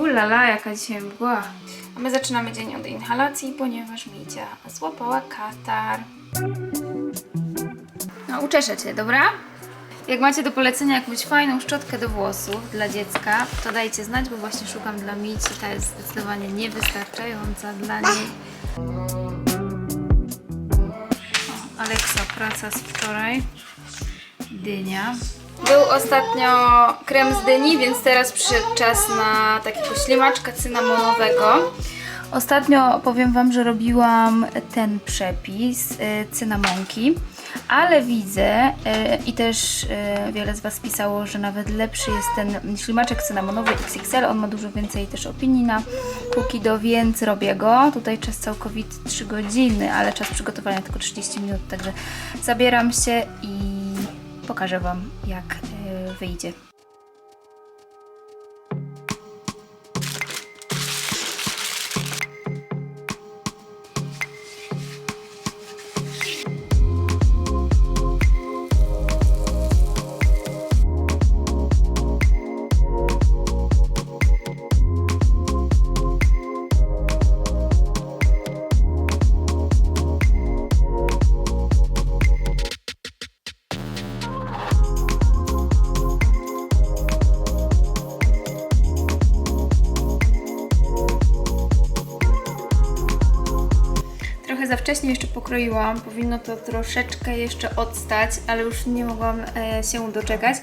Ulala, jaka dzisiaj mgła. A my zaczynamy dzień od inhalacji, ponieważ Micia złapała katar. No, uczeszę Cię, dobra? Jak macie do polecenia jakąś fajną szczotkę do włosów dla dziecka, to dajcie znać, bo właśnie szukam dla Mici. Ta jest zdecydowanie niewystarczająca dla niej. O, Aleksa, praca z wczoraj. Dynia. Był ostatnio krem z dyni, więc teraz przyszedł czas na takiego ślimaczka cynamonowego. Ostatnio powiem Wam, że robiłam ten przepis y, cynamonki, ale widzę y, i też y, wiele z Was pisało, że nawet lepszy jest ten ślimaczek cynamonowy XXL. On ma dużo więcej też opinii na Kukido, więc robię go. Tutaj czas całkowity 3 godziny, ale czas przygotowania tylko 30 minut, także zabieram się i pokażę Wam jak y, wyjdzie. Trochę za wcześnie jeszcze pokroiłam, powinno to troszeczkę jeszcze odstać, ale już nie mogłam e, się doczekać.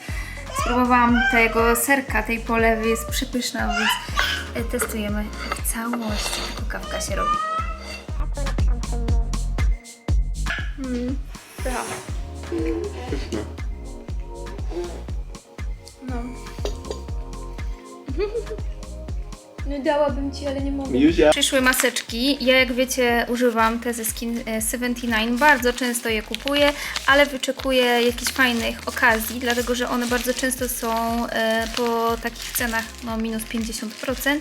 Spróbowałam tego serka, tej polewy jest przepyszna, więc e, testujemy w całości. Tylko kawka się robi. Mm, pycha. Pyszne. No. No dałabym Ci, ale nie mogę. Miuzia. Przyszły maseczki. Ja jak wiecie używam te ze Skin e, 79. Bardzo często je kupuję, ale wyczekuję jakichś fajnych okazji, dlatego że one bardzo często są e, po takich cenach no minus 50%.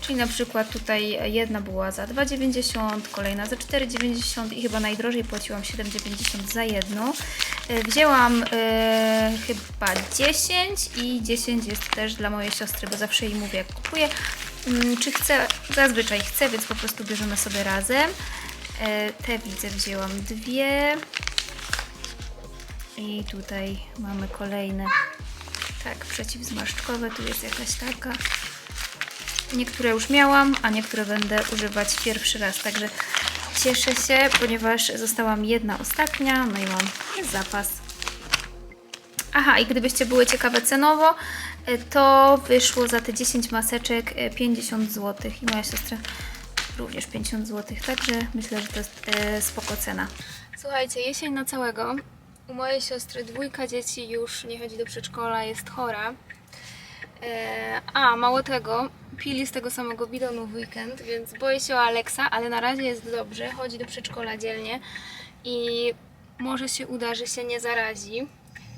Czyli na przykład tutaj jedna była za 2,90, kolejna za 4,90 i chyba najdrożej płaciłam 7,90 za jedną. E, Wzięłam e, chyba 10 i 10 jest też dla mojej siostry, bo zawsze jej mówię jak kupuję. Mm, Czy chcę? Zazwyczaj chcę, więc po prostu bierzemy sobie razem. E, Te widzę, wzięłam dwie. I tutaj mamy kolejne. Tak, przeciwzmarszczkowe. Tu jest jakaś taka. Niektóre już miałam, a niektóre będę używać pierwszy raz. Także cieszę się, ponieważ została mi jedna ostatnia. No i mam zapas. Aha, i gdybyście były ciekawe cenowo, e, to wyszło za te 10 maseczek e, 50 zł i moja siostra również 50 zł, także myślę, że to jest e, spoko cena. Słuchajcie, jesień na całego. U mojej siostry dwójka dzieci już nie chodzi do przedszkola, jest chora. E, a, mało tego, pili z tego samego bidonu w weekend, więc boję się o Aleksa, ale na razie jest dobrze, chodzi do przedszkola dzielnie i może się uda, że się nie zarazi.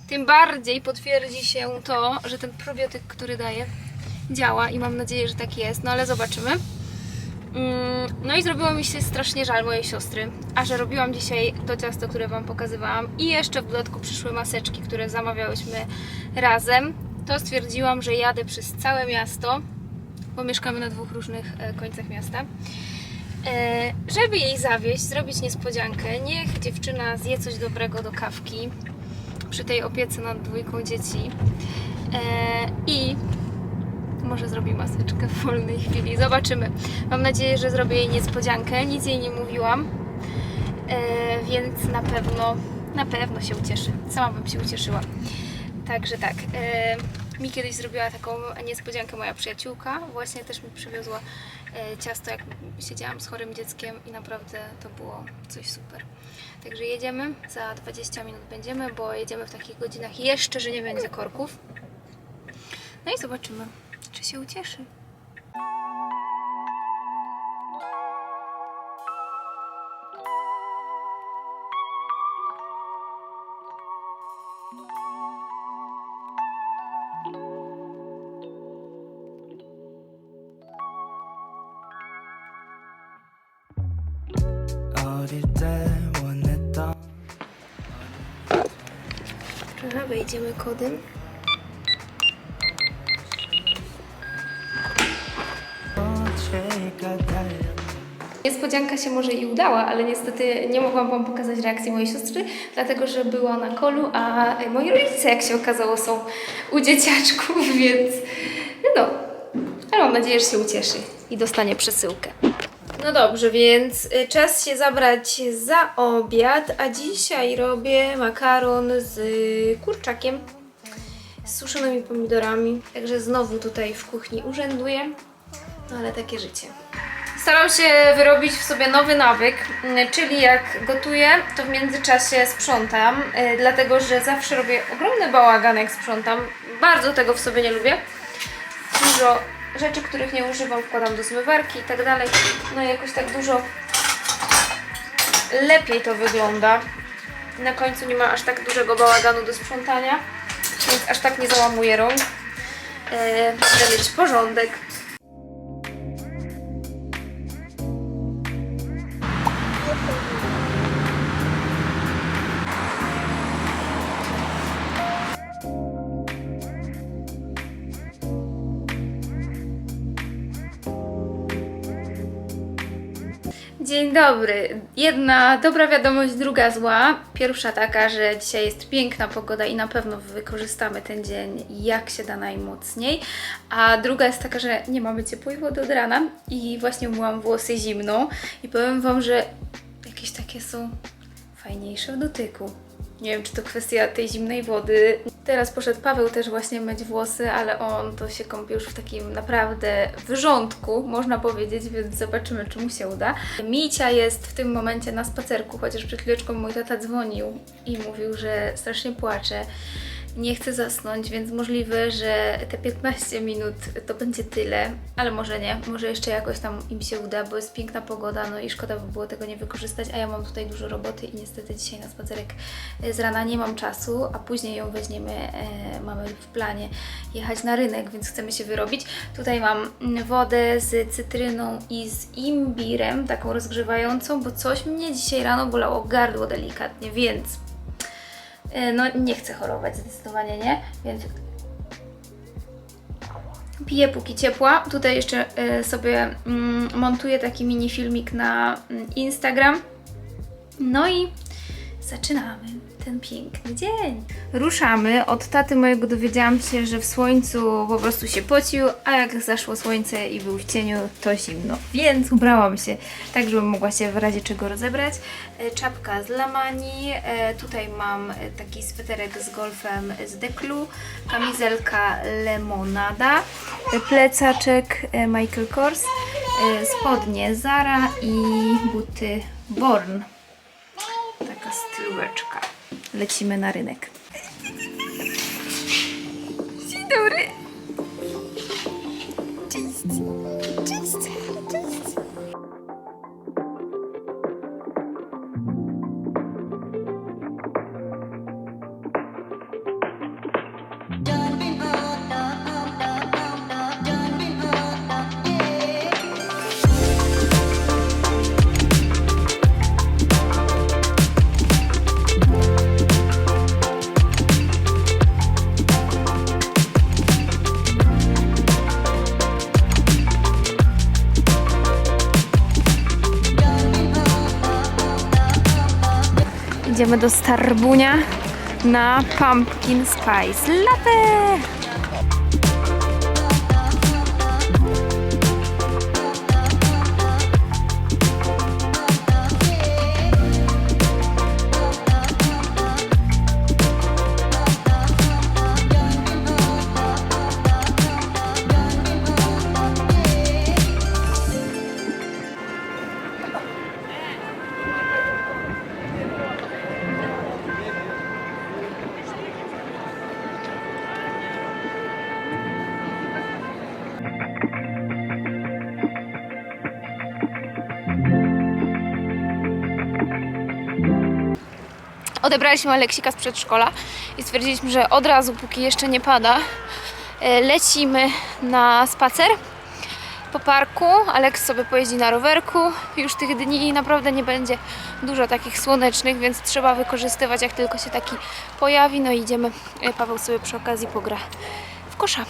Tym bardziej potwierdzi się to, że ten probiotyk, który daje, działa i mam nadzieję, że tak jest, no ale zobaczymy. Mm, No i zrobiło mi się strasznie żal mojej siostry, a że robiłam dzisiaj to ciasto, które Wam pokazywałam i jeszcze w dodatku przyszły maseczki, które zamawiałyśmy razem, to stwierdziłam, że jadę przez całe miasto, bo mieszkamy na dwóch różnych e, końcach miasta, e, żeby jej zawieść, zrobić niespodziankę. Niech dziewczyna zje coś dobrego do kawki przy tej opiece nad dwójką dzieci e, i może zrobi maseczkę w wolnej chwili. Zobaczymy. Mam nadzieję, że zrobię jej niespodziankę. Nic jej nie mówiłam, e, więc na pewno, na pewno się ucieszy. Sama bym się ucieszyła. Także tak. E, mi kiedyś zrobiła taką niespodziankę moja przyjaciółka. Właśnie też mi przywiozła ciasto, jak siedziałam z chorym dzieckiem i naprawdę to było coś super. Także jedziemy. Za 20 minut będziemy, bo jedziemy w takich godzinach jeszcze, że nie będzie korków. No i zobaczymy, czy się ucieszy. 어 Trochę wejdziemy kodem. Niespodzianka się może i udała, ale niestety nie mogłam Wam pokazać reakcji mojej siostry, dlatego że była na kolu, a moi rodzice, jak się okazało, są u dzieciaczków, więc no, ale mam nadzieję, że się ucieszy i dostanie przesyłkę. No dobrze, więc y, czas się zabrać za obiad, a dzisiaj robię makaron z y, kurczakiem, z suszonymi pomidorami, także znowu tutaj w kuchni urzęduję, no ale takie życie. Staram się wyrobić w sobie nowy nawyk, mm, czyli jak gotuję, to w międzyczasie sprzątam, y, dlatego że zawsze robię ogromny bałagan jak sprzątam. Bardzo tego w sobie nie lubię. Dużo rzeczy, których nie używam, wkładam do zmywarki i tak dalej. No i jakoś tak dużo lepiej to wygląda. Na końcu nie ma aż tak dużego bałaganu do sprzątania, więc aż tak nie załamuję rąk. Yy, Chcę mieć porządek. Dzień dobry. Jedna dobra wiadomość, druga zła. Pierwsza taka, że dzisiaj jest piękna pogoda i na pewno wykorzystamy ten dzień jak się da najmocniej. A druga jest taka, że nie mamy ciepłej wody od rana i właśnie umyłam włosy zimną i powiem Wam, że jakieś takie są fajniejsze w dotyku. Nie wiem, czy to kwestia tej zimnej wody. Teraz poszedł Paweł też właśnie myć włosy, ale on to się kąpie już w takim naprawdę wyrządku, można powiedzieć, więc zobaczymy, czy mu się uda. Micia jest w tym momencie na spacerku, chociaż przed chwileczką mój tata dzwonił i mówił, że strasznie płacze. Nie chce zasnąć, więc możliwe, że te 15 minut to będzie tyle, ale może nie, może jeszcze jakoś tam im się uda, bo jest piękna pogoda, no i szkoda by było tego nie wykorzystać, a ja mam tutaj dużo roboty i niestety dzisiaj na spacerek e, z rana nie mam czasu, a później ją weźmiemy, e, mamy w planie jechać na rynek, więc chcemy się wyrobić. Tutaj mam wodę z cytryną i z imbirem, taką rozgrzewającą, bo coś mnie dzisiaj rano bolało gardło delikatnie, więc no nie chcę chorować, zdecydowanie nie, więc piję póki ciepła. Tutaj jeszcze e, sobie mm, montuję taki mini filmik na mm, Instagram. No i zaczynamy ten piękny dzień. Ruszamy. Od taty mojego dowiedziałam się, że w słońcu po prostu się pocił, a jak zaszło słońce i był w cieniu, to zimno. Więc ubrałam się tak, żebym mogła się w razie czego rozebrać. E, Czapka z Lamani, e, tutaj mam taki sweterek z golfem z Deklu, kamizelka Lemonada, e, plecaczek Michael Kors, spodnie Zara i buty Born. Stylóweczka. Lecimy na rynek. Dzień dobry. Cześć. Do Starbunia na Pumpkin Spice Latte. Odebraliśmy Aleksika z przedszkola i stwierdziliśmy, że od razu, póki jeszcze nie pada, e, lecimy na spacer po parku. Aleks sobie pojeździ na rowerku. Już tych dni naprawdę nie będzie dużo takich słonecznych, więc trzeba wykorzystywać jak tylko się taki pojawi. No i idziemy, e, Paweł sobie przy okazji pogra w kosza.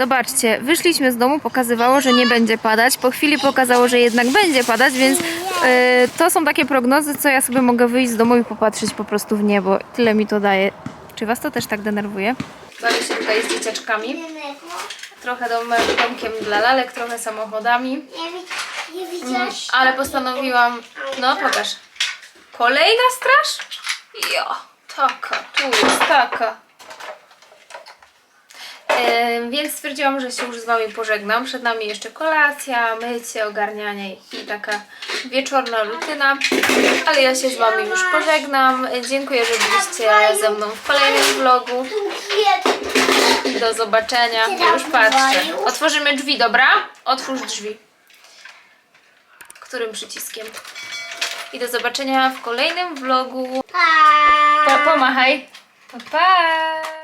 Zobaczcie, wyszliśmy z domu, pokazywało, że nie będzie padać. Po chwili pokazało, że jednak będzie padać, więc e, to są takie prognozy, co ja sobie mogę wyjść z domu i popatrzeć po prostu w niebo. Tyle mi to daje. Czy was to też tak denerwuje? Bawię się tutaj z dzieciaczkami. Trochę dom, domkiem dla lalek, trochę samochodami. Widziałaś? Ale postanowiłam. No, pokaż. Kolejna straż? Jo, taka, tu jest taka. Więc stwierdziłam, że się już z Wami pożegnam. Przed nami jeszcze kolacja, mycie, ogarnianie i taka wieczorna rutyna. Ale ja się z Wami już pożegnam. Dziękuję, że byliście ze mną w kolejnym vlogu. Do zobaczenia. Już patrzę. Otworzymy drzwi, dobra? Otwórz drzwi. Którym przyciskiem? I do zobaczenia w kolejnym vlogu. Pa, pomachaj. Pa, pa.